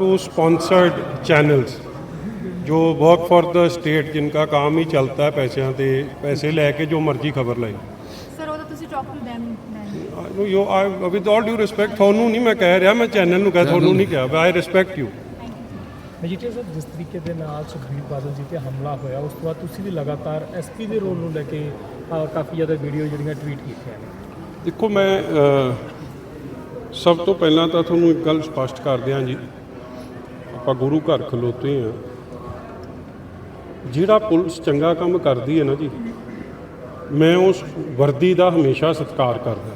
to sponsored channels जो work for the state जिनका काम ही चलता है पैसों ਤੇ ਪੈਸੇ ਲੈ ਕੇ ਜੋ ਮਰਜ਼ੀ ਖਬਰ ਲਾਈ ਸਰ ਉਹਦਾ ਤੁਸੀਂ ਟਾਕ ਟੂ ਦੈਮ ਨੂੰ ਯੋ I with all due respect ਤੁਹਾਨੂੰ ਨਹੀਂ ਮੈਂ ਕਹਿ ਰਿਹਾ ਮੈਂ ਚੈਨਲ ਨੂੰ ਕਹਿ ਤੁਹਾਨੂੰ ਨਹੀਂ ਕਿਹਾ I respect you Majithia Sahib ਜਿਸ ਤਰੀਕੇ ਦੇ ਨਾਲ ਸੁਖਬੀਰ ਬਾਦਲ ਜੀ ਤੇ ਹਮਲਾ ਹੋਇਆ ਉਸ ਤੋਂ ਬਾਅਦ ਤੁਸੀਂ ਵੀ ਲਗਾਤਾਰ ਐਸਪੀ ਦੇ ਰੋਲ ਨੂੰ ਲੈ ਕੇ ਅ, ਕਾਫੀ ਜ਼ਿਆਦਾ ਵੀਡੀਓ ਜਿਹੜੀਆਂ ਟਵੀਟ ਕੀਤੀਆਂ ਨੇ ਦੇਖੋ ਮੈਂ ਅ, ਸਭ ਤੋਂ ਪਹਿਲਾਂ ਤਾਂ ਤੁਹਾਨੂੰ ਇੱਕ ਗੱਲ ਸਪਸ਼ਟ ਕਰ ਦਿਆਂ ਜੀ ਆਪਾਂ ਗੁਰੂ ਘਰ ਖਲੋਤੇ ਆ। ਜਿਹੜਾ ਪੁਲਿਸ ਚੰਗਾ ਕੰਮ ਕਰਦੀ ਹੈ ਨਾ ਜੀ, ਮੈਂ ਉਸ ਵਰਦੀ ਦਾ ਹਮੇਸ਼ਾ ਸਤਿਕਾਰ ਕਰਦਾ।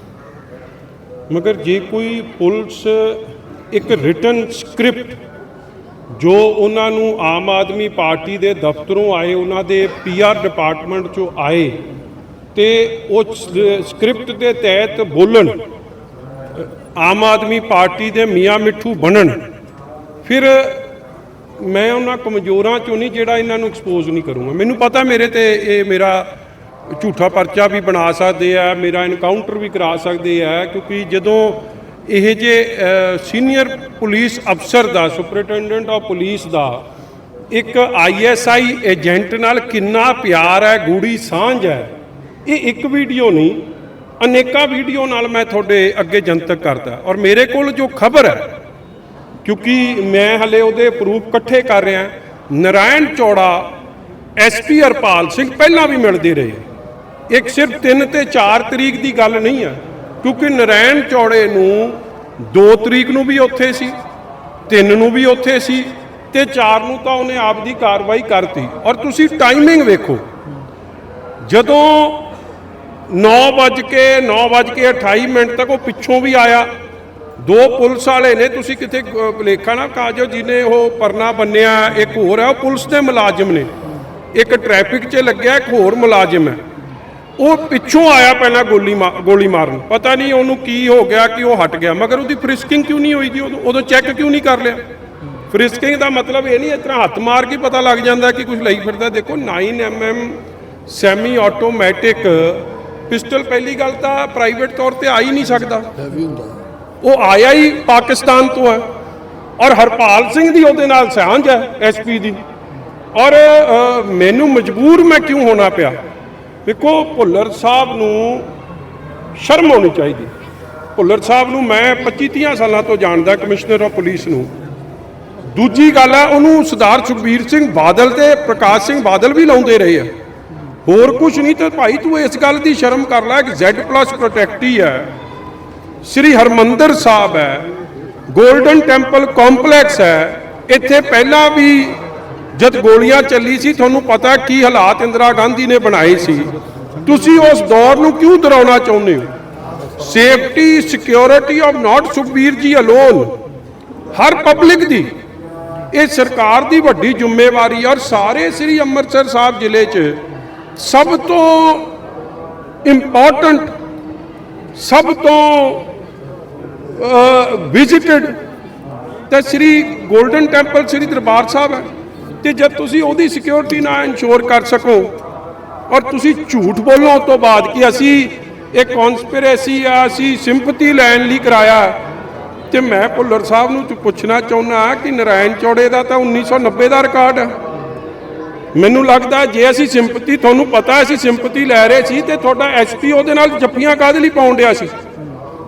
ਮਗਰ ਜੇ ਕੋਈ ਪੁਲਿਸ ਇੱਕ ਰਿਟਨ ਸਕ੍ਰਿਪਟ ਜੋ ਉਹਨਾਂ ਨੂੰ ਆਮ ਆਦਮੀ ਪਾਰਟੀ ਦੇ ਦਫ਼ਤਰੋਂ ਆਏ, ਉਹਨਾਂ ਦੇ ਪੀਆਰ ਡਿਪਾਰਟਮੈਂਟ ਚੋਂ ਆਏ, ਤੇ ਉਹ ਸਕ੍ਰਿਪਟ ਦੇ ਤਹਿਤ ਬੋਲਣ, ਆਮ ਆਦਮੀ ਪਾਰਟੀ ਦੇ ਮੀਆਂ ਮਿੱਠੂ ਬਣਨ, ਫਿਰ ਮੈਂ ਉਹਨਾਂ ਕਮਜ਼ੋਰਾਂ ਚੋਂ ਨਹੀਂ ਜਿਹੜਾ ਇਹਨਾਂ ਨੂੰ ਐਕਸਪੋਜ਼ ਨਹੀਂ ਕਰੂੰਗਾ। ਮੈਨੂੰ ਪਤਾ ਮੇਰੇ ਤੇ ਇਹ ਮੇਰਾ ਝੂਠਾ ਪਰਚਾ ਵੀ ਬਣਾ ਸਕਦੇ ਆ, ਮੇਰਾ ਐਨਕਾਊਂਟਰ ਵੀ ਕਰਾ ਸਕਦੇ ਆ, ਕਿਉਂਕਿ ਜਦੋਂ ਇਹ ਜੇ ਸੀਨੀਅਰ ਪੁਲਿਸ ਅਫਸਰ ਦਾ ਸੁਪਰਡੈਂਟੈਂਟ ਆਫ ਪੁਲਿਸ ਦਾ ਇੱਕ ਆਈਐਸਆਈ ਏਜੰਟ ਨਾਲ ਕਿੰਨਾ ਪਿਆਰ ਹੈ, ਗੂੜੀ ਸਾਂਝ ਹੈ, ਇਹ ਇੱਕ ਵੀਡੀਓ ਨਹੀਂ, ਅਨੇਕਾਂ ਵੀਡੀਓ ਨਾਲ ਮੈਂ ਤੁਹਾਡੇ ਅੱਗੇ ਜਨਤਕ ਕਰਦਾ। ਔਰ ਮੇਰੇ ਕੋਲ ਜੋ ਖਬਰ ਹੈ ਕਿਉਂਕਿ ਮੈਂ ਹਲੇ ਉਹਦੇ ਪ੍ਰੂਫ ਇਕੱਠੇ ਕਰ ਰਿਹਾ। ਨਰਾਇਣ ਚੌੜਾ ਐਸਪੀ ਹਰਪਾਲ ਸਿੰਘ ਪਹਿਲਾਂ ਵੀ ਮਿਲਦੇ ਰਹੇ। ਇੱਕ ਸਿਰਫ 3 ਤੇ 4 ਤਰੀਕ ਦੀ ਗੱਲ ਨਹੀਂ ਹੈ ਕਿਉਂਕਿ ਨਰਾਇਣ ਚੌੜੇ ਨੂੰ 2 ਤਰੀਕ ਨੂੰ ਵੀ ਉੱਥੇ ਸੀ 3 ਨੂੰ ਵੀ ਉੱਥੇ ਸੀ ਤੇ 4 ਨੂੰ ਤਾਂ ਉਹਨੇ ਆਪ ਦੀ ਕਾਰਵਾਈ ਕਰਤੀ। ਔਰ ਤੁਸੀਂ ਟਾਈਮਿੰਗ ਵੇਖੋ, ਜਦੋਂ 9 ਵੱਜ ਕੇ 9 ਵੱਜ ਕੇ 28 ਮਿੰਟ ਤੱਕ ਉਹ ਪਿੱਛੋਂ ਵੀ ਆਇਆ ਦੋ ਪੁਲਿਸ ਵਾਲੇ ਨੇ, ਤੁਸੀਂ ਕਿਤੇ ਲੇਖਾ ਨਾ ਕਾਜੋ ਜਿਹਨੇ ਉਹ ਪਰਨਾ ਬੰਨਿਆ, ਇੱਕ ਹੋਰ ਹੈ ਉਹ ਪੁਲਿਸ ਦੇ ਮੁਲਾਜ਼ਮ ਨੇ। ਇੱਕ ਟ੍ਰੈਫਿਕ 'ਚ ਲੱਗਿਆ, ਇੱਕ ਹੋਰ ਮੁਲਾਜ਼ਮ ਹੈ। ਉਹ ਪਿੱਛੋਂ ਆਇਆ ਪਹਿਲਾਂ ਗੋਲੀ ਮਾ- ਗੋਲੀ ਮਾਰਨ। ਪਤਾ ਨਹੀਂ ਉਹਨੂੰ ਕੀ ਹੋ ਗਿਆ, ਕਿ ਉਹ ਹਟ ਗਿਆ। ਮਗਰ ਉਹਦੀ ਫ੍ਰਿਸਕਿੰਗ ਕਿਉਂ ਨਹੀਂ ਹੋਈ ਜੀ? ਉਦੋਂ ਚੈੱਕ ਕਿਉਂ ਨਹੀਂ ਕਰ ਲਿਆ? ਫ੍ਰਿਸਕਿੰਗ ਦਾ ਮਤਲਬ ਇਹ ਨਹੀਂ, ਇਸ ਤਰ੍ਹਾਂ ਹੱਥ ਮਾਰ ਕੇ ਪਤਾ ਲੱਗ ਜਾਂਦਾ ਕਿ ਕੁਝ ਲਈ ਫਿਰਦਾ। ਦੇਖੋ 9 mm ਸੈਮੀ ਆਟੋਮੈਟਿਕ ਪਿਸਟਲ ਪਹਿਲੀ ਗੱਲ ਤਾਂ ਪ੍ਰਾਈਵੇਟ ਤੌਰ ਤੇ ਆ ਹੀ ਨਹੀਂ ਸਕਦਾ। ਉਹ ਆਇਆ ਹੀ ਪਾਕਿਸਤਾਨ ਤੋਂ ਹੈ। ਔਰ ਹਰਪਾਲ ਸਿੰਘ ਦੀ ਉਹਦੇ ਨਾਲ ਸਾਂਝ ਹੈ ਐਸਪੀ ਦੀ। ਔਰ ਮੈਨੂੰ ਮਜਬੂਰ ਮੈਂ ਕਿਉਂ ਹੋਣਾ ਪਿਆ? ਦੇਖੋ, ਭੁੱਲਰ ਸਾਹਿਬ ਨੂੰ ਸ਼ਰਮ ਹੋਣੀ ਚਾਹੀਦੀ। ਭੁੱਲਰ ਸਾਹਿਬ ਨੂੰ ਮੈਂ 25 30 ਸਾਲਾਂ ਤੋਂ ਜਾਣਦਾ ਕਮਿਸ਼ਨਰ ਆਫ ਪੁਲਿਸ ਨੂੰ। ਦੂਜੀ ਗੱਲ ਹੈ, ਉਹਨੂੰ ਸਰਦਾਰ ਸੁਖਬੀਰ ਸਿੰਘ ਬਾਦਲ ਤੇ ਪ੍ਰਕਾਸ਼ ਸਿੰਘ ਬਾਦਲ ਵੀ ਲਾਉਂਦੇ ਰਹੇ ਆ। ਹੋਰ ਕੁਝ ਨਹੀਂ ਤੇ ਭਾਈ ਤੂੰ ਇਸ ਗੱਲ ਦੀ ਸ਼ਰਮ ਕਰ ਲੈ ਕਿ Z+ ਪ੍ਰੋਟੈਕਟੀ ਹੈ। ਸ੍ਰੀ ਹਰਮੰਦਰ ਸਾਹਿਬ ਹੈ, ਗੋਲਡਨ ਟੈਂਪਲ ਕੰਪਲੈਕਸ ਹੈ, ਇੱਥੇ ਪਹਿਲਾਂ ਵੀ ਜਦ ਗੋਲੀਆਂ ਚੱਲੀ ਸੀ, ਤੁਹਾਨੂੰ ਪਤਾ ਕੀ ਹਾਲਾਤ ਇੰਦਰਾ ਗਾਂਧੀ ਨੇ ਬਣਾਏ ਸੀ। ਤੁਸੀਂ ਉਸ ਦੌਰ ਨੂੰ ਕਿਉਂ ਦਰਾਉਣਾ ਚਾਹੁੰਦੇ ਹੋ? Safety security of not Sukhbir ji alone Har public ਦੀ, ਇਹ ਸਰਕਾਰ ਦੀ ਵੱਡੀ ਜ਼ਿੰਮੇਵਾਰੀ ਹੈ ਔਰ ਸਾਰੇ ਸ੍ਰੀ ਅੰਮ੍ਰਿਤਸਰ ਸਾਹਿਬ ਜ਼ਿਲ੍ਹੇ 'ਚ ਸਭ ਤੋਂ ਇੰਪੋਰਟੈਂਟ ਸਭ ਤੋਂ ਵਿਜ਼ਿਟਡ ਤੇ ਸ੍ਰੀ 골ਡਨ ਟੈਂਪਲ ਸ੍ਰੀ ਦਰਬਾਰ ਸਾਹਿਬ ਹੈ। ਤੇ ਜਦ ਤੁਸੀਂ ਉਹਦੀ ਸਿਕਿਉਰਿਟੀ ਨਾ ਇਨਸ਼ੋਰ ਕਰ ਸਕੋ ਔਰ ਤੁਸੀਂ ਝੂਠ ਬੋਲੋ ਤੋਂ ਬਾਅਦ ਕਿ ਅਸੀਂ ਇਹ ਕਨਸਪੀਰੇਸੀ ਆ, ਅਸੀਂ ਸਿੰਪਥੀ ਲੈਣ ਲਈ ਕਰਾਇਆ। ਤੇ ਮੈਂ ਭੁੱਲਰ ਸਾਹਿਬ ਨੂੰ ਪੁੱਛਣਾ ਚਾਹੁੰਦਾ ਕਿ ਨਰਾਇਣ ਚੌੜੇ ਦਾ ਤਾਂ 1990 ਦਾ ਰਿਕਾਰਡ ਹੈ। ਮੈਨੂੰ ਲੱਗਦਾ ਜੇ ਅਸੀਂ ਸਿੰਪਥੀ ਤੁਹਾਨੂੰ ਪਤਾ ਅਸੀਂ ਸਿੰਪਥੀ ਲੈ ਰਹੇ ਸੀ ਤੇ ਤੁਹਾਡਾ ਐਸਪੀ ਉਹਦੇ ਨਾਲ ਜੱਫੀਆਂ ਕਾਹਦੇ ਲਈ ਪਾਉਣ ਡਿਆ ਸੀ?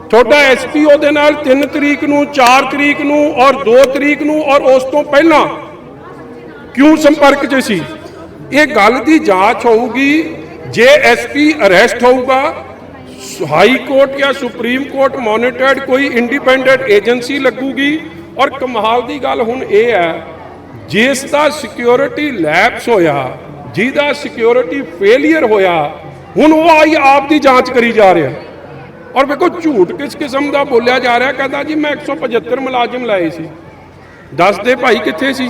ਤੁਹਾਡਾ ਐਸਪੀ ਉਹਦੇ ਨਾਲ 3 ਤਰੀਕ ਨੂੰ 4 ਤਰੀਕ ਨੂੰ ਔਰ 2 ਤਰੀਕ ਨੂੰ ਔਰ ਉਸ ਤੋਂ ਪਹਿਲਾਂ ਕਿਉਂ ਸੰਪਰਕ 'ਚ ਸੀ? ਇਹ ਗੱਲ ਦੀ ਜਾਂਚ ਹੋਊਗੀ, ਜੇ ਐਸਪੀ ਅਰੈਸਟ ਹੋਊਗਾ, ਹਾਈ ਕੋਰਟ ਜਾਂ ਸੁਪਰੀਮ ਕੋਰਟ ਮੋਨੀਟਰਡ ਕੋਈ ਇੰਡੀਪੈਂਡੈਂਟ ਏਜੰਸੀ ਲੱਗੂਗੀ ਔਰ ਕਮਾਲ ਦੀ ਗੱਲ ਹੁਣ ਇਹ ਹੈ, ਜਿਸ ਦਾ ਸਿਕਿਉਰਿਟੀ ਲੈਪਸ ਹੋਇਆ, ਜਿਹਦਾ ਸਿਕਿਉਰਿਟੀ ਫੇਲਿਅਰ ਹੋਇਆ, ਹੁਣ ਉਹ ਆਈ ਆਪ ਦੀ ਜਾਂਚ ਕਰੀ ਜਾ ਰਿਹਾ। ਔਰ ਵੇਖੋ, ਝੂਠ ਕਿਸ ਕਿਸਮ ਦਾ ਬੋਲਿਆ ਜਾ ਰਿਹਾ, ਕਹਿੰਦਾ ਜੀ ਮੈਂ 175 ਮੁਲਾਜ਼ਮ ਲਾਏ ਸੀ। ਦੱਸਦੇ ਭਾਈ ਕਿੱਥੇ ਸੀ?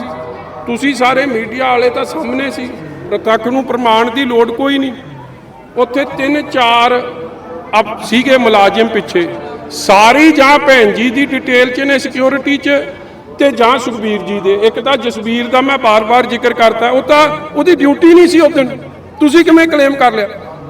ਤੁਸੀਂ ਸਾਰੇ ਮੀਡੀਆ ਵਾਲੇ ਤਾਂ ਸਾਹਮਣੇ ਸੀ। ਪ੍ਰਤੱਖ ਨੂੰ ਪ੍ਰਮਾਣ ਦੀ ਲੋੜ ਕੋਈ ਨਹੀਂ। ਉੱਥੇ ਤਿੰਨ ਚਾਰ ਅਪ, ਸੀਗੇ ਮੁਲਾਜ਼ਮ ਪਿੱਛੇ। ਸਾਰੀ ਜਾਂ ਭੈਣ ਜੀ ਦੀ ਡਿਟੇਲ ਚ ਨੇ ਸਿਕਿਉਰਿਟੀ ਚ ਤੇ ਜਾਂ ਸੁਖਬੀਰ ਜੀ ਦੇ। ਇੱਕ ਤਾਂ ਜਸਬੀਰ ਦਾ ਮੈਂ ਬਾਰ-ਬਾਰ ਜ਼ਿਕਰ ਕਰਤਾ। ਉਹ ਤਾਂ ਉਹਦੀ ਡਿਊਟੀ ਨਹੀਂ ਸੀ ਉਸ ਦਿਨ। ਤੁਸੀਂ ਕਿਵੇਂ ਕਲੇਮ ਕਰ ਲਿਆ?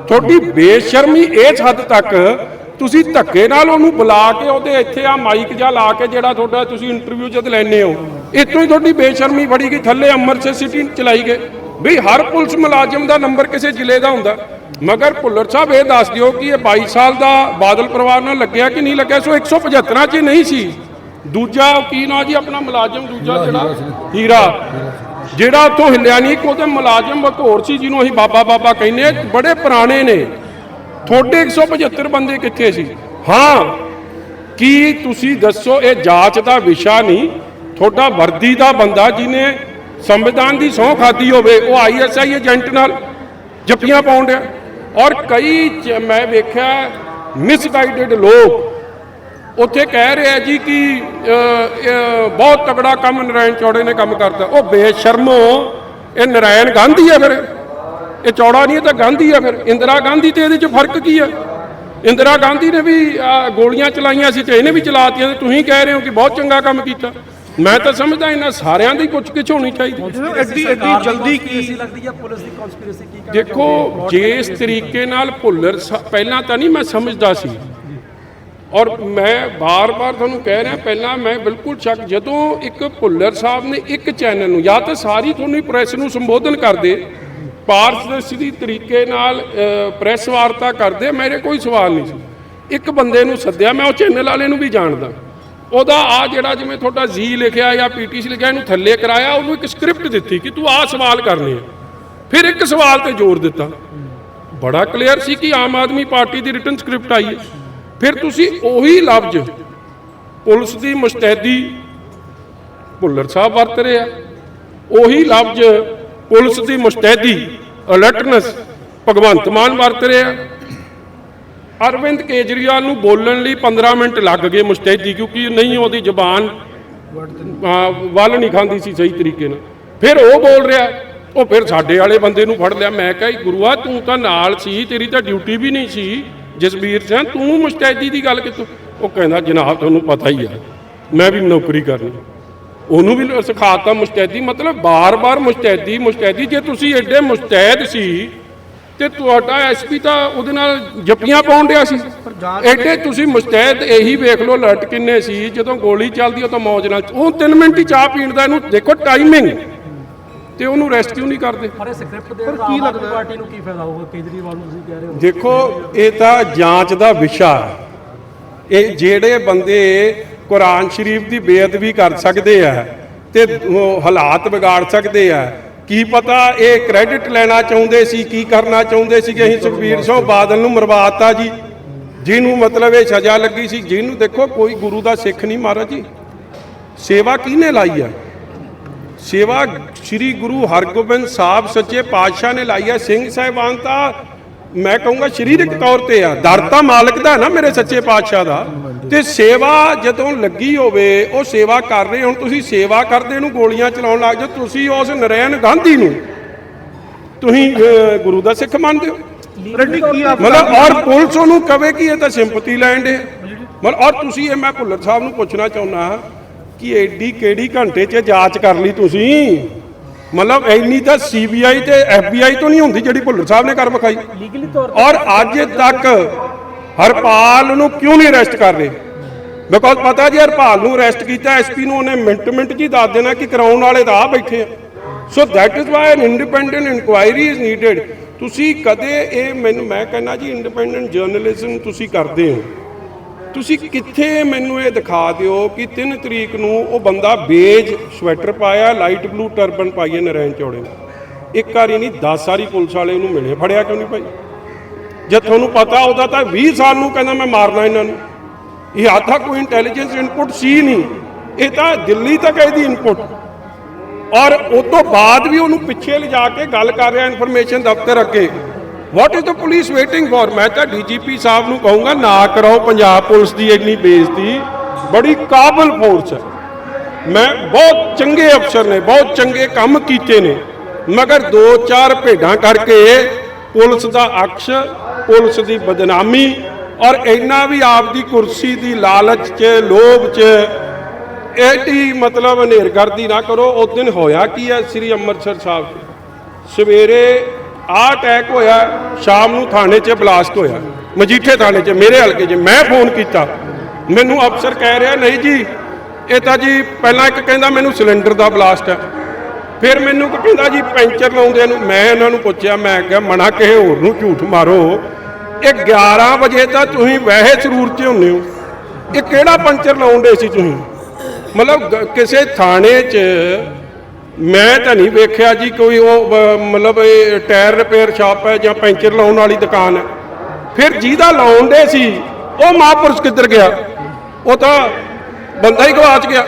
ਤੁਹਾਡੀ ਬੇਸ਼ਰਮੀ ਇਸ ਹੱਦ ਤੱਕ ਤੁਸੀਂ ਧੱਕੇ ਨਾਲ ਉਹਨੂੰ ਬੁਲਾ ਕੇ ਉਹਦੇ ਇੱਥੇ ਆ ਮਾਈਕ ਜਾਂ ਲਾ ਕੇ ਜਿਹੜਾ ਤੁਹਾਡਾ ਤੁਸੀਂ ਇੰਟਰਵਿਊ ਜਦ ਲੈਣੇ ਹੋ ਇਤੋਂ ਹੀ ਤੁਹਾਡੀ ਬੇਸ਼ਰਮੀ ਫੜੀ ਗਈ ਥੱਲੇ ਅੰਮ੍ਰਿਤਸਰ ਸਿਟੀ ਚਲਾਈ ਗਏ। ਵੀ ਹਰ ਪੁਲਿਸ ਮੁਲਾਜ਼ਮ ਦਾ ਨੰਬਰ ਕਿਸੇ ਜ਼ਿਲ੍ਹੇ ਦਾ ਹੁੰਦਾ। ਮਗਰ ਭੁੱਲਰ ਸਾਹਿਬ ਇਹ ਦੱਸ ਦਿਓ ਕਿ ਇਹ 22 ਸਾਲ ਦਾ ਬਾਦਲ ਪਰਿਵਾਰ ਨਾਲ ਲੱਗਿਆ ਕਿ ਨਹੀਂ ਲੱਗਿਆ? ਸੋ 175 ਚ ਨਹੀਂ ਸੀ। ਦੂਜਾ ਕੀ ਨਾਂ ਜੀ ਆਪਣਾ ਮੁਲਾਜ਼ਮ ਦੂਜਾ ਜਿਹੜਾ? ਹੀਰਾ ਜਿਹੜਾ ਉੱਥੋਂ ਹਿੱਲਿਆ ਨਹੀਂ ਉਹਦੇ ਮੁਲਾਜ਼ਮ ਇੱਕ ਹੋਰ ਸੀ ਜਿਹਨੂੰ ਅਸੀਂ ਬਾਬਾ ਬਾਬਾ ਕਹਿੰਦੇ ਬੜੇ ਪੁਰਾਣੇ ਨੇ। ਤੁਹਾਡੇ 175 ਬੰਦੇ ਕਿੱਥੇ ਸੀ? ਹਾਂ, ਕੀ ਤੁਸੀਂ ਦੱਸੋ, ਇਹ ਜਾਂਚ ਦਾ ਵਿਸ਼ਾ ਨਹੀਂ? ਤੁਹਾਡਾ ਵਰਦੀ ਦਾ ਬੰਦਾ ਜਿਹਨੇ ਸੰਵਿਧਾਨ ਦੀ ਸਹੁੰ ਖਾਦੀ ਹੋਵੇ, ਉਹ ਆਈਐਸਆਈ ਏਜੰਟ ਨਾਲ ਜੱਪੀਆਂ ਪਾਉਣ ਡਿਆ। ਔਰ ਕਈ ਮੈਂ ਵੇਖਿਆ ਮਿਸਗਾਈਡਡ ਲੋਕ ਉੱਥੇ ਕਹਿ ਰਿਹਾ ਜੀ ਕਿ ਬਹੁਤ ਤਕੜਾ ਕੰਮ ਨਰਾਇਣ ਚੌੜੇ ਨੇ ਕੰਮ ਕਰਤਾ। ਉਹ ਬੇਸ਼ਰਮੋ ਇਹ ਨਰਾਇਣ ਗਾਂਧੀ ਹੈ ਫਿਰ। ਇਹ ਚੌੜਾ ਨਹੀਂ ਇਹ ਤਾਂ ਗਾਂਧੀ ਹੈ ਫਿਰ। ਇੰਦਰਾ ਗਾਂਧੀ ਤੇ ਇਹਦੇ 'ਚ ਫ਼ਰਕ ਕੀ ਹੈ ਇੰਦਰਾ ਗਾਂਧੀ ਨੇ ਵੀ ਗੋਲੀਆਂ ਚਲਾਈਆਂ ਸੀ ਤੇ ਇਹਨੇ ਵੀ ਚਲਾਤੀਆਂ ਤੇ ਤੁਸੀਂ ਕਹਿ ਰਹੇ ਹੋ ਕਿ ਬਹੁਤ ਚੰਗਾ ਕੰਮ ਕੀਤਾ। ਮੈਂ ਤਾਂ ਸਮਝਦਾ ਇਹਨਾਂ ਸਾਰਿਆਂ ਦੀ ਕੁਝ ਕਿਛ ਹੋਣੀ ਚਾਹੀਦੀ। ਐਡੀ ਐਡੀ ਜਲਦੀ ਕੀ ਲੱਗਦੀ ਹੈ ਪੁਲਿਸ ਦੀ ਕਨਸਪੀਰੇਸੀ ਕੀ ਕਰ ਦੇਖੋ ਜਿਸ ਤਰੀਕੇ ਨਾਲ ਭੁੱਲਰ ਪਹਿਲਾਂ ਤਾਂ ਨਹੀਂ ਮੈਂ ਸਮਝਦਾ ਸੀ। ਔਰ ਮੈਂ ਬਾਰ-ਬਾਰ ਤੁਹਾਨੂੰ ਕਹਿ ਰਿਹਾ ਪਹਿਲਾਂ ਮੈਂ ਬਿਲਕੁਲ ਸ਼ੱਕ ਜਦੋਂ ਇੱਕ ਭੁੱਲਰ ਸਾਹਿਬ ਨੇ ਇੱਕ ਚੈਨਲ ਨੂੰ ਜਾਂ ਤਾਂ ਸਾਰੀ ਤੁਹਾਨੂੰ ਪ੍ਰੈਸ ਨੂੰ ਸੰਬੋਧਨ ਕਰਦੇ ਪਾਰਦਰਸ਼ੀ ਤਰੀਕੇ ਨਾਲ ਪ੍ਰੈਸ ਵਾਰਤਾ ਕਰਦੇ, ਮੇਰੇ ਕੋਈ ਸਵਾਲ ਨਹੀਂ ਸੀ। ਇੱਕ ਬੰਦੇ ਨੂੰ ਸੱਦਿਆ, ਮੈਂ ਉਹ ਚੈਨਲ ਵਾਲੇ ਨੂੰ ਵੀ ਜਾਣਦਾ। ਉਹਦਾ ਆ ਜਿਹੜਾ ਜਿਵੇਂ ਤੁਹਾਡਾ ਜੀ ਲਿਖਿਆ ਜਾਂ ਪੀਟੀਸੀ ਲਿਖਿਆ, ਇਹਨੂੰ ਥੱਲੇ ਕਰਾਇਆ, ਉਹਨੂੰ ਇੱਕ ਸਕ੍ਰਿਪਟ ਦਿੱਤੀ ਕਿ ਤੂੰ ਆਹ ਸਵਾਲ ਕਰਨੇ ਆ। ਫਿਰ ਇੱਕ ਸਵਾਲ ਤੇ ਜ਼ੋਰ ਦਿੱਤਾ। ਬੜਾ ਕਲੀਅਰ ਸੀ ਕਿ ਆਮ ਆਦਮੀ ਪਾਰਟੀ ਦੀ ਰਿਟਨ ਸਕ੍ਰਿਪਟ ਆਈ ਹੈ। ਫਿਰ ਤੁਸੀਂ ਉਹੀ ਲਫ਼ਜ਼ ਪੁਲਿਸ ਦੀ ਮੁਸਤੈਦੀ ਭੁੱਲਰ ਸਾਹਿਬ ਵਰਤ ਰਹੇ ਆ। ਉਹੀ ਲਫ਼ਜ਼ ਪੁਲਿਸ ਦੀ ਮੁਸਤੈਦੀ, ਅਲਰਟਨੈਸ, ਭਗਵੰਤ ਮਾਨ ਵਰਤ ਰਿਹਾ। ਅਰਵਿੰਦ ਕੇਜਰੀਵਾਲ ਨੂੰ ਬੋਲਣ ਲਈ 15 ਮਿੰਟ ਲੱਗ ਗਏ ਮੁਸਤੈਦੀ, ਕਿਉਂਕਿ ਨਹੀਂ ਉਹਦੀ ਜ਼ੁਬਾਨ ਵੱਲ ਨਹੀਂ ਖਾਂਦੀ ਸੀ ਸਹੀ ਤਰੀਕੇ ਨਾਲ। ਫਿਰ ਉਹ ਬੋਲ ਰਿਹਾ, ਉਹ ਫਿਰ ਸਾਡੇ ਵਾਲੇ ਬੰਦੇ ਨੂੰ ਫੜ ਲਿਆ। ਮੈਂ ਕਿਹਾ ਜੀ ਗੁਰੂਆ, ਤੂੰ ਤਾਂ ਨਾਲ ਸੀ, ਤੇਰੀ ਤਾਂ ਡਿਊਟੀ ਵੀ ਨਹੀਂ ਸੀ, ਜਸਬੀਰ ਸਿੰਘ, ਤੂੰ ਮੁਸਤੈਦੀ ਦੀ ਗੱਲ ਕਿਤੋਂ ਉਹ ਕਹਿੰਦਾ, ਜਨਾਬ, ਤੁਹਾਨੂੰ ਪਤਾ ਹੀ ਹੈ ਮੈਂ ਵੀ ਨੌਕਰੀ ਕਰਨੀ ਉਹਨੂੰ ਵੀ ਸਿਖਾਤਾ ਮੁਸਤੈਦੀ ਮਤਲਬ ਬਾਰ-ਬਾਰ ਮੁਸਤੈਦੀ ਮੁਸਤੈਦੀ ਜੇ ਤੁਸੀਂ ਐਡੇ ਮੁਸਤੈਦ ਸੀ ਤੇ ਤੁਹਾਡਾ ਐਸਪੀ ਤਾਂ ਉਹਦੇ ਨਾਲ ਜੱਪੀਆਂ ਪਾਉਣ ਡਿਆ ਸੀ। ਐਡੇ ਤੁਸੀਂ ਮੁਸਤੈਦ ਇਹੀ ਵੇਖ ਲਓ ਲਟ ਕਿੰਨੇ ਸੀ ਜਦੋਂ ਗੋਲੀ ਚੱਲਦੀ ਉਹ ਤਾਂ ਮੌਜ ਨਾਲ ਉਹ 3 ਮਿੰਟ ਹੀ ਚਾਹ ਪੀਣ ਦਾ ਇਹਨੂੰ ਦੇਖੋ ਟਾਈਮਿੰਗ ਤੇ ਉਹਨੂੰ ਰੈਸਕਿਊ ਨਹੀਂ ਕਰਦੇ? ਪਰ ਇਹ ਸਕ੍ਰਿਪਟ ਦੇ ਨਾਲ ਆਮ ਆਦਮੀ ਪਾਰਟੀ ਨੂੰ ਕੀ ਫਾਇਦਾ ਹੋਊਗਾ? ਕੇਜਰੀਵਾਲ ਨੂੰ ਤੁਸੀਂ ਕਹਿ ਰਹੇ ਹੋ। ਦੇਖੋ ਇਹ ਤਾਂ ਜਾਂਚ ਦਾ ਵਿਸ਼ਾ। ਹੈ ਇਹ ਜਿਹੜੇ ਬੰਦੇ ਕੁਰਾਨ ਸ਼ਰੀਫ ਦੀ ਬੇਅਦਬੀ ਕਰ ਸਕਦੇ ਆ ਤੇ ਹਾਲਾਤ ਵਿਗਾੜ ਸਕਦੇ ਆ। ਕੀ ਪਤਾ ਇਹ ਕ੍ਰੈਡਿਟ ਲੈਣਾ ਚਾਹੁੰਦੇ ਸੀ ਕੀ ਕਰਨਾ ਚਾਹੁੰਦੇ ਸੀ ਕਿ ਅਸੀਂ ਸੁਖਬੀਰ ਸਿੰਘ ਬਾਦਲ ਨੂੰ ਮਰਵਾਤਾ ਜੀ। ਜਿਹਨੂੰ ਮਤਲਬ ਇਹ ਸਜ਼ਾ ਲੱਗੀ ਸੀ ਜਿਹਨੂੰ ਦੇਖੋ ਕੋਈ ਗੁਰੂ ਦਾ ਸਿੱਖ ਨਹੀਂ ਮਹਾਰਾਜ ਜੀ। ਸੇਵਾ ਕਿਹਨੇ ਲਾਈ ਆ? ਸੇਵਾ ਸ੍ਰੀ ਗੁਰੂ ਹਰਗੋਬਿੰਦ ਸਾਹਿਬ ਸੱਚੇ ਪਾਤਸ਼ਾਹ ਨੇ ਲਾਈ ਆ। ਸਿੰਘ ਸਾਹਿਬਾਨ ਤਾਂ ਮੈਂ ਕਹੂੰਗਾ ਸਰੀਰਕ ਤੌਰ ਤੇ ਆ ਦਰ ਤਾਂ ਮਾਲਕ ਦਾ ਨਾ ਮੇਰੇ ਸੱਚੇ ਪਾਤਸ਼ਾਹ ਦਾ। ਤੇ ਸੇਵਾ ਜਦੋਂ ਲੱਗੀ ਹੋਵੇ ਉਹ ਸੇਵਾ ਕਰ ਰਹੇ ਹੁਣ ਤੁਸੀਂ ਸੇਵਾ ਕਰਦੇ ਨੂੰ ਗੋਲੀਆਂ ਚਲਾਉਣ ਲੱਗ ਜਾਓ ਤੁਸੀਂ ਉਸ ਨਰੈਣ ਗਾਂਧੀ ਨੂੰ ਤੁਸੀਂ ਗੁਰੂ ਦਾ ਸਿੱਖ ਮੰਨਦੇ ਹੋ? ਰੈਡੀ ਕੀ ਆਪ ਮਤਲਬ ਔਰ ਪੁਲਿਸ ਉਹਨੂੰ ਕਵੇ ਕਿ ਇਹ ਤਾਂ ਸਿੰਪਥੀ ਲੈਣ ਦੇ। ਮਤਲਬ ਔਰ ਤੁਸੀਂ ਇਹ ਮੈਂ ਭੁੱਲਰ ਸਾਹਿਬ ਨੂੰ ਪੁੱਛਣਾ ਚਾਹੁੰਦਾ ਕਿ ਐਡੀ ਕਿਹੜੀ ਘੰਟੇ 'ਚ ਜਾਂਚ ਕਰ ਲਈ ਤੁਸੀਂ? ਮਤਲਬ ਇੰਨੀ ਤਾਂ ਸੀਬੀਆਈ ਤੇ ਐਫਬੀਆਈ ਤੋਂ ਨਹੀਂ ਹੁੰਦੀ ਜਿਹੜੀ ਭੁੱਲਰ ਸਾਹਿਬ ਨੇ ਕਰ ਵਿਖਾਈ। ਲੀਗਲੀ ਤੌਰ ਔਰ ਅੱਜ ਤੱਕ ਹਰਪਾਲ ਨੂੰ ਕਿਉਂ ਨਹੀਂ ਅਰੈਸਟ ਕਰ ਰਹੇ? ਬਿਕੋਜ਼ ਪਤਾ ਜੀ ਹਰਪਾਲ ਨੂੰ ਅਰੈਸਟ ਕੀਤਾ ਐਸਪੀ ਨੂੰ ਉਹਨੇ ਮਿੰਟ ਮਿੰਟ ਹੀ ਦੱਸ ਦੇਣਾ ਕਿ ਕਰਾਉਣ ਵਾਲੇ ਤਾਂ ਆ ਬੈਠੇ ਆ। So that is why an independent inquiry is needed ਤੁਸੀਂ ਕਦੇ ਇਹ ਮੈਨੂੰ ਮੈਂ ਕਹਿੰਦਾ ਜੀ ਇੰਡੀਪੈਂਡੈਂਟ ਜਰਨਲਿਜ਼ਮ ਤੁਸੀਂ ਕਰਦੇ ਹੋ। ਤੁਸੀਂ ਕਿੱਥੇ ਮੈਨੂੰ ਇਹ ਦਿਖਾ ਦਿਓ ਕਿ 3 ਤਰੀਕ ਨੂੰ ਉਹ ਬੰਦਾ ਬੇਜ ਸਵੈਟਰ ਪਾਇਆ, ਲਾਈਟ ਬਲੂ ਟਰਬਨ ਪਾਈਏ ਨਰੈਣ ਚੌੜੇ ਨੇ। ਇੱਕ ਵਾਰੀ ਨਹੀਂ 10 ਸਾਰੀ ਪੁਲਿਸ ਵਾਲੇ ਉਹਨੂੰ ਮਿਲੇ। ਫੜਿਆ ਕਿਉਂ ਨਹੀਂ ਭਾਈ? ਜੇ ਤੁਹਾਨੂੰ ਪਤਾ ਉਹਦਾ ਤਾਂ 20 ਸਾਲ ਨੂੰ ਕਹਿੰਦਾ ਮੈਂ ਮਾਰਨਾ ਇਹਨਾਂ ਨੂੰ। ਇਹ ਆਧਾ ਕੋਈ ਇੰਟੈਲੀਜੈਂਸ ਇਨਪੁਟ ਸੀ ਨਹੀਂ। ਇਹ ਤਾਂ ਦਿੱਲੀ ਤੱਕ ਇਹਦੀ ਇਨਪੁਟ ਔਰ ਉਸ ਤੋਂ ਬਾਅਦ ਵੀ ਉਹਨੂੰ ਪਿੱਛੇ ਲਿਜਾ ਕੇ ਗੱਲ ਕਰ ਰਿਹਾ ਇਨਫੋਰਮੇਸ਼ਨ ਦਫ਼ਤਰ ਅੱਗੇ। What is the police waiting for ਮੈਂ ਤਾਂ ਡੀਜੀਪੀ ਸਾਹਿਬ ਨੂੰ ਕਹੂੰਗਾ, ਨਾ ਕਰਾਓ ਪੰਜਾਬ ਪੁਲਿਸ ਦੀ ਇੰਨੀ ਬੇਇੱਜ਼ਤੀ। ਬੜੀ ਕਾਬਲ ਫੋਰਸ ਹੈ। ਮੈਂ ਬਹੁਤ ਚੰਗੇ ਅਫਸਰ ਨੇ, ਬਹੁਤ ਚੰਗੇ ਕੰਮ ਕੀਤੇ ਨੇ। ਮਗਰ ਦੋ ਚਾਰ ਭੇਡਾਂ ਕਰਕੇ ਪੁਲਿਸ ਦਾ ਅਕਸ਼, ਪੁਲਿਸ ਦੀ ਬਦਨਾਮੀ ਔਰ ਇੰਨਾ ਵੀ ਆਪਦੀ ਕੁਰਸੀ ਦੀ ਲਾਲਚ 'ਚ, ਲੋਭ 'ਚ ਐਡੀ ਮਤਲਬ ਹਨੇਰਗਰਦੀ ਨਾ ਕਰੋ। ਉਸ ਦਿਨ ਹੋਇਆ ਕੀ ਹੈ, ਸ੍ਰੀ ਅੰਮ੍ਰਿਤਸਰ ਸਾਹਿਬ ਸਵੇਰੇ ਆਹ ਅਟੈਕ ਹੋਇਆ, ਸ਼ਾਮ ਨੂੰ ਥਾਣੇ 'ਚ ਬਲਾਸਟ ਹੋਇਆ, ਮਜੀਠੇ ਥਾਣੇ 'ਚ, ਮੇਰੇ ਹਲਕੇ 'ਚ। ਮੈਂ ਫੋਨ ਕੀਤਾ। ਮੈਨੂੰ ਅਫਸਰ ਕਹਿ ਰਿਹਾ, ਨਹੀਂ ਜੀ, ਇਹ ਤਾਂ ਜੀ ਪਹਿਲਾਂ ਇੱਕ ਕਹਿੰਦਾ ਮੈਨੂੰ ਸਿਲੰਡਰ ਦਾ ਬਲਾਸਟ ਹੈ। ਫਿਰ ਮੈਨੂੰ ਇੱਕ ਕਹਿੰਦਾ ਜੀ ਪੈਂਚਰ ਲਾਉਂਦੇ ਨੂੰ। ਮੈਂ ਇਹਨਾਂ ਨੂੰ ਪੁੱਛਿਆ, ਮੈਂ ਕਿਹਾ, ਮਨਾ ਕਿਸੇ ਹੋਰ ਨੂੰ ਝੂਠ ਮਾਰੋ। ਇਹ 11 ਵਜੇ ਤਾਂ ਤੁਸੀਂ ਵੈਸੇ ਸਰੂਰ 'ਚ ਹੁੰਦੇ ਹੋ। ਇਹ ਕਿਹੜਾ ਪੰਚਰ ਲਾਉਂਦੇ ਸੀ ਤੁਸੀਂ? ਮਤਲਬ ਕਿਸੇ ਥਾਣੇ 'ਚ ਮੈਂ ਤਾਂ ਨਹੀਂ ਵੇਖਿਆ ਜੀ ਕੋਈ ਉਹ ਮਤਲਬ ਇਹ ਟਾਇਰ ਰਿਪੇਅਰ ਸ਼ਾਪ ਹੈ ਜਾਂ ਪੈਂਚਰ ਲਾਉਣ ਵਾਲੀ ਦੁਕਾਨ ਹੈ। ਫਿਰ ਜਿਹਦਾ ਲਾਉਣ ਦੇ ਸੀ, ਉਹ ਮਹਾਂਪੁਰਸ਼ ਕਿੱਧਰ ਗਿਆ? ਉਹ ਤਾਂ ਬੰਦਾ ਹੀ ਗਵਾਚ ਗਿਆ।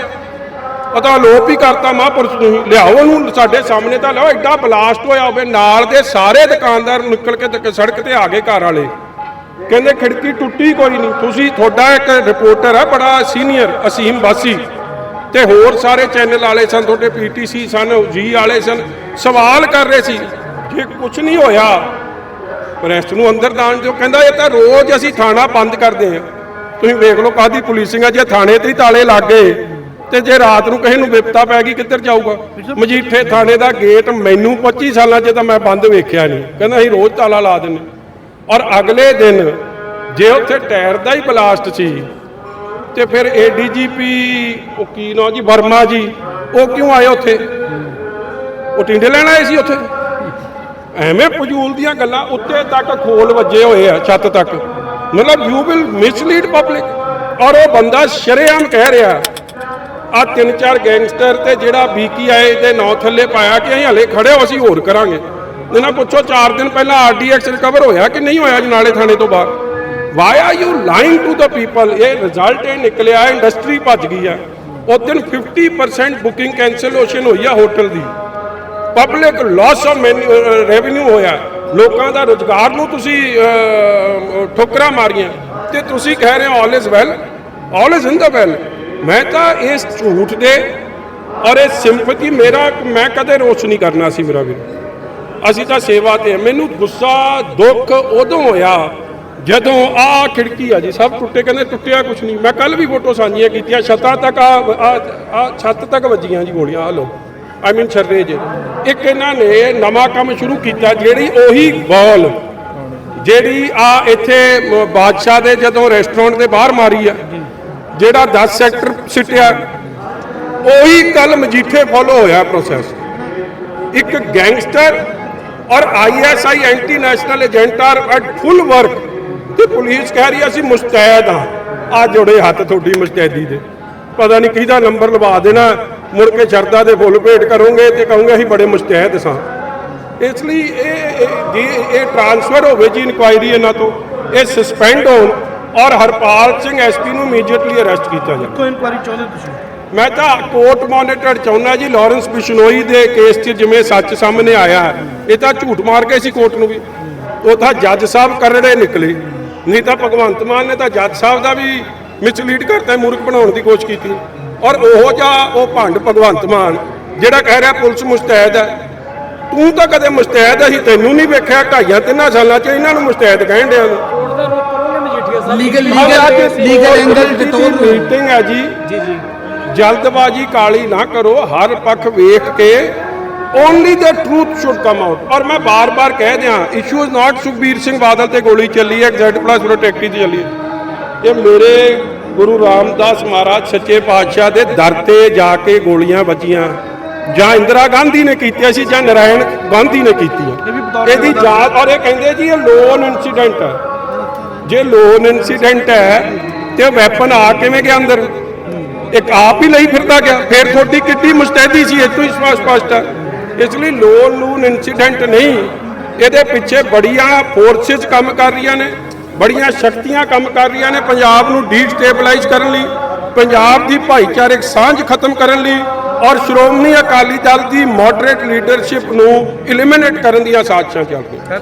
ਉਹ ਤਾਂ ਲੋਪ ਹੀ ਕਰਤਾ ਮਹਾਂਪੁਰਸ਼ ਨੂੰ ਲਿਆਓ ਉਹਨੂੰ, ਸਾਡੇ ਸਾਹਮਣੇ ਤਾਂ ਲਿਆਓ, ਐਡਾ ਬਲਾਸਟ ਹੋਇਆ ਹੋਵੇ, ਨਾਲ ਦੇ ਸਾਰੇ ਦੁਕਾਨਦਾਰ ਨਿਕਲ ਕੇ ਸੜਕ ਤੇ ਆ ਗਏ ਘਰ ਵਾਲੇ। ਕਹਿੰਦੇ ਖਿੜਕੀ ਟੁੱਟੀ ਕੋਈ ਨਹੀਂ। ਤੁਸੀਂ, ਤੁਹਾਡਾ ਇੱਕ ਰਿਪੋਰਟਰ ਹੈ, ਬੜਾ ਸੀਨੀਅਰ, ਅਸੀਮ ਬਾਸੀ। ਤੇ ਹੋਰ ਸਾਰੇ ਚੈਨਲ ਵਾਲੇ ਸਨ, ਤੁਹਾਡੇ ਪੀਟੀਸੀ ਸਨ ਜੀ ਵਾਲੇ ਸਨ, ਸਵਾਲ ਕਰ ਰਹੇ ਸੀ ਕਿ ਕੁਝ ਨਹੀਂ ਹੋਇਆ ਪ੍ਰੈਸ ਨੂੰ ਅੰਦਰ ਦਾਣ ਜੋ ਕਹਿੰਦਾ, ਇਹ ਤਾਂ ਰੋਜ਼ ਅਸੀਂ ਥਾਣਾ ਬੰਦ ਕਰਦੇ ਹਾਂ। ਤੁਸੀਂ ਵੇਖ ਲਓ ਕਾਦੀ ਪੁਲਿਸਿੰਗ ਆ, ਜੇ ਥਾਣੇ ਤੇ ਹੀ ਤਾਲੇ ਲੱਗ ਗਏ, ਤੇ ਜੇ ਰਾਤ ਨੂੰ ਕਿਸੇ ਨੂੰ ਵਿਪਤਾ ਪੈ ਗਈ, ਕਿੱਧਰ ਜਾਊਗਾ? ਮਜੀਠੇ ਥਾਣੇ ਦਾ ਗੇਟ ਮੈਨੂੰ 25 ਸਾਲਾਂ 'ਚ ਤਾਂ ਮੈਂ ਬੰਦ ਵੇਖਿਆ ਨਹੀਂ। ਕਹਿੰਦਾ, ਅਸੀਂ ਰੋਜ਼ ਤਾਲਾ ਲਾ ਦਿੰਦੇ ਔਰ ਅਗਲੇ ਦਿਨ, ਜੇ ਉੱਥੇ ਟਾਇਰ ਦਾ ਹੀ ਬਲਾਸਟ ਸੀ ਤੇ ਫਿਰ ਏਡੀਜੀਪੀ ਉਹ ਕੀ ਨਾਂ ਜੀ? ਵਰਮਾ ਜੀ। ਉਹ ਕਿਉਂ ਆਏ ਉੱਥੇ? ਉਹ ਟਿੰਡੇ ਲੈਣ ਆਏ ਸੀ ਉੱਥੇ? ਐਵੇਂ ਫਜ਼ੂਲ ਦੀਆਂ ਗੱਲਾਂ ਉੱਤੇ ਤੱਕ ਖੋਲ ਵੱਜੇ ਹੋਏ ਆ, ਛੱਤ ਤੱਕ। ਮਤਲਬ ਯੂ ਵਿਲ ਮਿਸਲੀਡ ਪਬਲਿਕ ਔਰ ਉਹ ਬੰਦਾ ਸ਼ਰੇਆਮ ਕਹਿ ਰਿਹਾ ਆ ਤਿੰਨ ਚਾਰ ਗੈਂਗਸਟਰ ਤੇ ਜਿਹੜਾ ਬੀਕੀਆਈ ਦੇ ਨੌ ਥੱਲੇ ਪਾਇਆ ਕਿ ਅਸੀਂ ਹਲੇ ਖੜੇ ਹੋ, ਅਸੀਂ ਹੋਰ ਕਰਾਂਗੇ। ਇਹਨਾਂ ਪੁੱਛੋ 4 ਦਿਨ ਪਹਿਲਾਂ ਆਰਡੀਐਕਸ ਰਿਕਵਰ ਹੋਇਆ ਕਿ ਨਹੀਂ ਹੋਇਆ ਜਨਾਲੇ ਥਾਣੇ ਤੋਂ ਬਾਹਰ? Why are you lying to the people ਇਹ ਰਿਜ਼ਲਟ ਇਹ ਨਿਕਲਿਆ ਇੰਡਸਟਰੀ ਭੱਜ ਗਈ ਆ ਉਸ ਦਿਨ 50% ਬੁਕਿੰਗ ਕੈਂਸਲੇਸ਼ਨ ਹੋਈ ਆ ਹੋਟਲ ਦੀ ਪਬਲਿਕ ਲਾਸ ਆਫ ਰੈਵਨਿਊ ਹੋਇਆ ਲੋਕਾਂ ਦਾ ਰੋਜ਼ਗਾਰ ਨੂੰ ਤੁਸੀਂ ਠੋਕਰਾਂ ਮਾਰੀਆਂ ਤੇ ਤੁਸੀਂ ਕਹਿ ਰਹੇ ਹੋ all is well all is in the well ਮੈਂ ਤਾਂ ਇਸ ਝੂਠ ਦੇ ਔਰ ਇਹ ਸਿੰਪਥੀ ਮੇਰਾ ਮੈਂ ਕਦੇ ਰੋਸ਼ ਨਹੀਂ ਕਰਨਾ ਸੀ ਮੇਰਾ ਵੀਰ ਅਸੀਂ ਤਾਂ ਸੇਵਾ ਤੇ ਮੈਨੂੰ ਗੁੱਸਾ ਦੁੱਖ ਉਦੋਂ ਹੋਇਆ ਜਦੋਂ ਆ ਖਿੜਕੀ ਆ ਜੀ, ਸਭ ਟੁੱਟੇ, ਕਹਿੰਦੇ ਟੁੱਟਿਆ ਕੁਛ ਨਹੀਂ। ਮੈਂ ਕੱਲ ਵੀ ਫੋਟੋ ਸਾਂਝੀਆਂ ਕੀਤੀਆਂ, ਛੱਤਾਂ ਤੱਕ ਆ ਆ ਛੱਤ ਤੱਕ ਵੱਜੀਆਂ ਜੀ ਗੋਲੀਆਂ ਆ ਲੋ ਆਈ ਮੀਨ ਛਰਰੇ ਜੇ ਇੱਕ ਇਹਨਾਂ ਨੇ ਨਵਾਂ ਕੰਮ ਸ਼ੁਰੂ ਕੀਤਾ, ਜਿਹੜੀ ਉਹੀ ਬਾਲ ਜਿਹੜੀ ਆ ਇੱਥੇ ਬਾਦਸ਼ਾਹ ਦੇ ਜਦੋਂ ਰੈਸਟੋਰੈਂਟ ਦੇ ਬਾਹਰ ਮਾਰੀ ਆ, ਜਿਹੜਾ 10 ਸੈਕਟਰ ਸਿੱਟਿਆ, ਉਹੀ ਕੱਲ ਮਜੀਠੇ ਫੋਲੋ ਹੋਇਆ ਪ੍ਰੋਸੈਸ ਇੱਕ ਗੈਂਗਸਟਰ ਔਰ ISI anti national agent are at full work ਤੇ ਪੁਲਿਸ ਕਹਿ ਰਹੀ ਹੈ ਅਸੀਂ ਮੁਸਤੈਦ ਆ। ਆ ਜੋੜੇ ਹੱਥ ਤੁਹਾਡੀ ਮੁਸਤੈਦੀ ਦੇ। ਪਤਾ ਨਹੀਂ ਕਿਹਦਾ ਨੰਬਰ ਲਵਾ ਦੇਣਾ ਮੁੜ ਕੇ ਸ਼ਰਦਾ ਦੇ ਫੁੱਲ ਭੇਟ ਕਰੋਗੇ ਤੇ ਕਹੋਗੇ ਅਸੀਂ ਬੜੇ ਮੁਸਤੈਦ ਸਾਂ। ਇਸ ਲਈ ਇਹ ਇਹ- ਜੇ ਇਹ ਟ੍ਰਾਂਸਫਰ ਹੋਵੇ ਜੀ ਇਨਕੁਆਇਰੀ ਇਹਨਾਂ ਤੋਂ ਇਹ ਸਸਪੈਂਡ ਹੋਣ ਔਰ ਹਰਪਾਲ ਸਿੰਘ ਐਸਪੀ ਨੂੰ ਇਮੀਡੀਏਟਲੀ ਅਰੈਸਟ ਕੀਤਾ ਜਾਵੇ। ਕੋਈ ਇਨਕੁਆਰੀ ਚਾਹੁੰਦੇ ਤੁਸੀਂ? ਮੈਂ ਤਾਂ ਕੋਰਟ ਮੋਨੀਟਰ ਚਾਹੁੰਦਾ ਜੀ ਲਾਰੈਂਸ ਬਿਸ਼ਨੋਈ ਦੇ ਕੇਸ 'ਚ ਜਿਵੇਂ ਸੱਚ ਸਾਹਮਣੇ ਆਇਆ ਹੈ, ਇਹ ਤਾਂ ਝੂਠ ਮਾਰ ਗਏ ਸੀ ਕੋਰਟ ਨੂੰ ਵੀ। ਉਹ ਤਾਂ ਜੱਜ ਸਾਹਿਬ ਕਰੜੇ ਨਿਕਲੇ। ਨਹੀਂ ਤਾਂ ਭਗਵੰਤ ਮਾਨ ਨੇ ਤਾਂ ਜੱਜ ਸਾਹਿਬ ਦਾ ਵੀ ਮਿਸਲੀਡ ਕਰਤਾ ਮੂਰਖ ਬਣਾਉਣ ਦੀ ਕੋਸ਼ਿਸ਼ ਕੀਤੀ। ਔਰ ਉਹੋ ਜਿਹਾ ਉਹ ਭੰਡ ਭਗਵੰਤ ਮਾਨ ਜਿਹੜਾ ਕਹਿ ਰਿਹਾ ਪੁਲਿਸ ਮੁਸਤੈਦ ਹੈ। ਤੂੰ ਤਾਂ ਕਦੇ ਮੁਸਤੈਦ ਅਸੀਂ ਤੈਨੂੰ ਨਹੀਂ ਵੇਖਿਆ ਢਾਈਆਂ ਤਿੰਨਾਂ ਸਾਲਾਂ 'ਚ ਇਹਨਾਂ ਨੂੰ ਮੁਸਤੈਦ ਕਹਿਣ ਡਿਆ ਨੂੰ legal legal legal angle meeting ਹੈ ਜੀ ਜੀ ਜੀ। ਜਲਦਬਾਜ਼ੀ ਕਾਲੀ ਨਾ ਕਰੋ ਹਰ ਪੱਖ ਵੇਖ ਕੇ only the truth should come out ਔਰ ਮੈਂ ਬਾਰ-ਬਾਰ ਕਹਿ ਦਿਆਂ issue is not Sukhbir Singh Badal ਤੇ ਗੋਲੀ ਚੱਲੀ ਹੈ ਜ਼ੈਡ ਪਲੱਸ ਪ੍ਰੋਟੈਕਟੀ ਤੇ ਚੱਲੀ ਹੈ। ਇਹ ਮੇਰੇ ਗੁਰੂ ਰਾਮਦਾਸ ਮਹਾਰਾਜ ਸੱਚੇ ਪਾਤਸ਼ਾਹ ਦੇ ਦਰ ਤੇ ਜਾ ਕੇ ਗੋਲੀਆਂ ਵੱਜੀਆਂ। ਜਾਂ ਇੰਦਰਾ ਗਾਂਧੀ ਨੇ ਕੀਤੀਆਂ ਸੀ ਜਾਂ ਨਰਾਇਣ ਗਾਂਧੀ ਨੇ ਕੀਤੀਆਂ। ਇਹਦੀ ਜਾਂਚ ਔਰ ਇਹ ਕਹਿੰਦੇ ਜੀ ਇਹ ਲੋਨ ਇਨਸੀਡੈਂਟ ਹੈ। ਜੇ ਲੋਨ ਇਨਸੀਡੈਂਟ ਹੈ ਤੇ ਵੈਪਨ ਆ ਕਿਵੇਂ ਗਿਆ ਅੰਦਰ? ਇੱਕ ਆਪ ਹੀ ਲਈ ਫਿਰਦਾ ਗਿਆ। ਫਿਰ ਤੁਹਾਡੀ ਕਿੱਡੀ ਮੁਸਤੈਦੀ ਸੀ ਇਹ ਤੋਂ ਹੀ ਸਪਸ਼ਟ ਹੈ। ਇਸ ਲਈ ਲੋਨ ਲੂਨ ਇਨਸੀਡੈਂਟ ਨਹੀਂ ਇਹਦੇ ਪਿੱਛੇ ਬੜੀਆਂ ਫੋਰਸਸ ਕੰਮ ਕਰ ਰਹੀਆਂ ਨੇ ਬੜੀਆਂ ਸ਼ਕਤੀਆਂ ਕੰਮ ਕਰ ਰਹੀਆਂ ਨੇ ਪੰਜਾਬ ਨੂੰ ਡੀਸਟੇਬਲਾਈਜ਼ ਕਰਨ ਲਈ ਪੰਜਾਬ ਦੀ ਭਾਈਚਾਰਕ ਸਾਂਝ ਖਤਮ ਕਰਨ ਲਈ ਔਰ ਸ਼੍ਰੋਮਣੀ ਅਕਾਲੀ ਦਲ ਦੀ ਮੋਡਰੇਟ ਲੀਡਰਸ਼ਿਪ ਨੂੰ ਐਲੀਮੀਨੇਟ ਕਰਨ ਦੀਆਂ ਸਾਜ਼ਿਸ਼ਾਂ ਚੱਲ ਰਹੀਆਂ.